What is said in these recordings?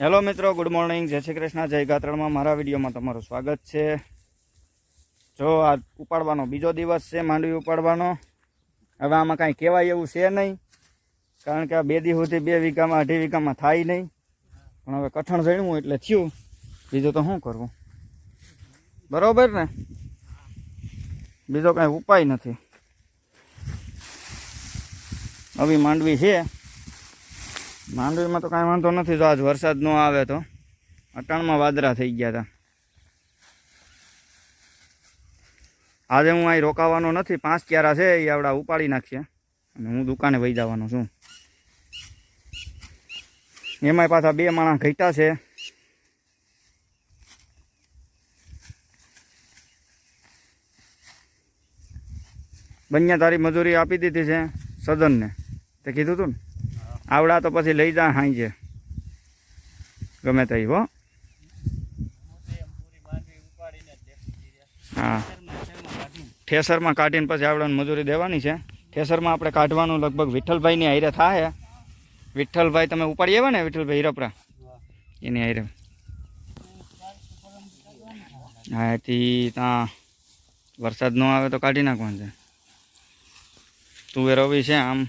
Hello મિત્રો, good morning. જય શ્રી કૃષ્ણ. જય ગાત્રણમાં મારા વિડીયોમાં તમારું સ્વાગત છે. જો આ ઉપાડવાનો બીજો દિવસ છે, માંડવી ઉપાડવાનો. હવે આમાં કાંઈ કહેવાય એવું છે નહીં, કારણ કે આ બે દી સુધી બે વીઘામાં, અઢી વીઘામાં થાય નહીં. પણ હવે કઠણ જણવું એટલે થયું. બીજું તો શું કરવું? બરાબર ને? બીજો કાંઈ ઉપાય નથી. આવી માંડવી છે. માંડવીમાં તો કાંઈ વાંધો નથી, જો આજ વરસાદ ન આવે તો. અટાણમાં વાદળા થઈ ગયા હતા આજે હું અહીં રોકાવાનો નથી, પાંચ ક્યારા છે એ આવડા ઉપાડી નાખશે. અને હું દુકાને વહી જવાનો છું. એમાંય પાછા બે માણસ ઘટ્યા છે. બંને તારી મજૂરી આપી દીધી છે સદનને. તે કીધું તું ને? આવડા તો પછી લઈ જા છે ગમે તે હો. હા. ઠેસરમાં કાઢીને પછી આવડાને મજૂરી દેવાની છે. ઠેસરમાં આપણે કાઢવાનું લગભગ વિઠ્ઠલભાઈની હારે થાય વિઠ્ઠલભાઈ તમે ઉપાડી આવ્યા ને વિઠ્ઠલભાઈ હીરપરા? એની હારે. હા એથી ત્યાં વરસાદ ન આવે તો કાઢી નાખવાનું છે. તુવેર રવિ છે આમ.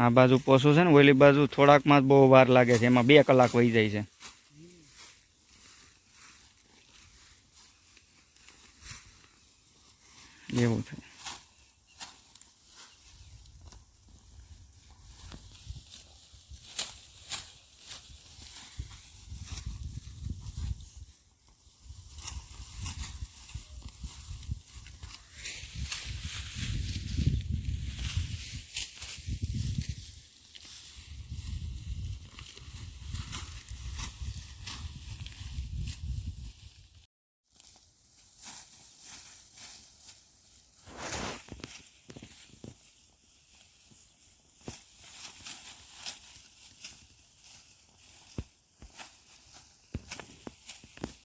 આ બાજુ પોસું છે ને, ઓલી બાજુ થોડાકમાં જ બહુ વાર લાગે છે, એમાં બે કલાક વહી જાય છે. એવું થાય